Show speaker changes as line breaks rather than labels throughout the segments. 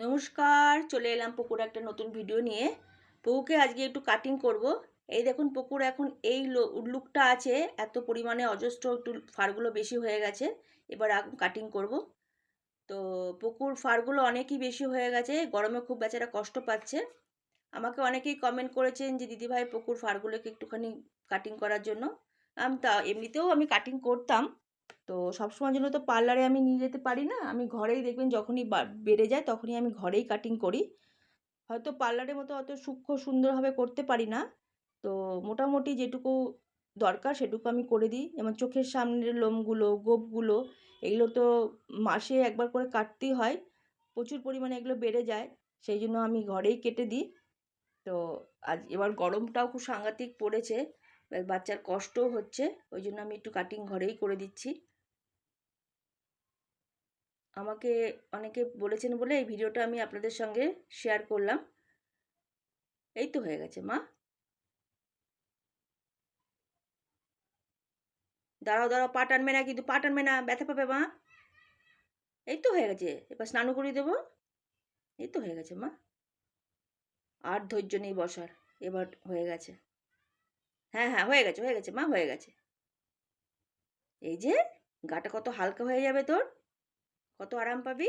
নমস্কার, চলে এলাম পুকুর একটা নতুন ভিডিও নিয়ে। পুকুকে আজকে একটু কাটিং করব। এই দেখুন পুকুর এখন এই লুকটা আছে, এত পরিমাণে অজস্র একটু ফারগুলো বেশি হয়ে গেছে, এবার কাটিং করব। তো পুকুর ফারগুলো অনেকই বেশি হয়ে গেছে, গরমে খুব বেচারা কষ্ট পাচ্ছে। আমাকে অনেকেই কমেন্ট করেছেন যে দিদিভাই পুকুর ফারগুলোকে একটুখানি কাটিং করার জন্য। আমি, তা, এমনিতেও আমি কাটিং করতাম তো সবসময়ের জন্য তো পার্লারে আমি নিয়ে যেতে পারি না। আমি ঘরেই দেখবেন যখনই বেড়ে যায় তখনই আমি ঘরেই কাটিং করি। হয়তো পার্লারের মতো অত সূক্ষ্ম সুন্দরভাবে করতে পারি না। তো মোটামুটি যেটুকু দরকার সেটুকু আমি করে দিই। যেমন চোখের সামনের লোমগুলো গোপগুলো এগুলো তো মাসে একবার করে কাটতেই হয়। প্রচুর পরিমাণে এগুলো বেড়ে যায়। সেই জন্য আমি ঘরেই কেটে দিই। তো আজ এবার গরমটাও খুব সাংঘাতিক পড়েছে। বাচ্চার কষ্টও হচ্ছে। ওই জন্য আমি একটু কাটিং ঘরেই করে দিচ্ছি। আমাকে অনেকে বলেছেন বলে এই ভিডিওটা আমি আপনাদের সঙ্গে শেয়ার করলাম। এই তো হয়ে গেছে, মা। দাঁড়াও দাঁড়াও, পা টানবে না কিন্তু, পা টানবে না, ব্যথা পাবে, মা। এই তো হয়ে গেছে, এবার স্নান করিয়ে দেবো। এই তো হয়ে গেছে, মা। আর ধৈর্য নেই বসার, এবার হয়ে গেছে। হ্যাঁ হ্যাঁ হয়ে গেছে হয়ে গেছে, মা, হয়ে গেছে। এই যে, গাটা কত হালকা হয়ে যাবে তোর। কত আরাম পাবি?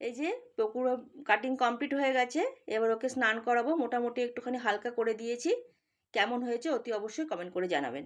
এই যে পুকুর কাটিং কমপ্লিট হয়ে গেছে, এবার ওকে স্নান করাবো। মোটামুটি একটুখানি হালকা করে দিয়েছি। কেমন হয়েছে অতি অবশ্যই কমেন্ট করে জানাবেন।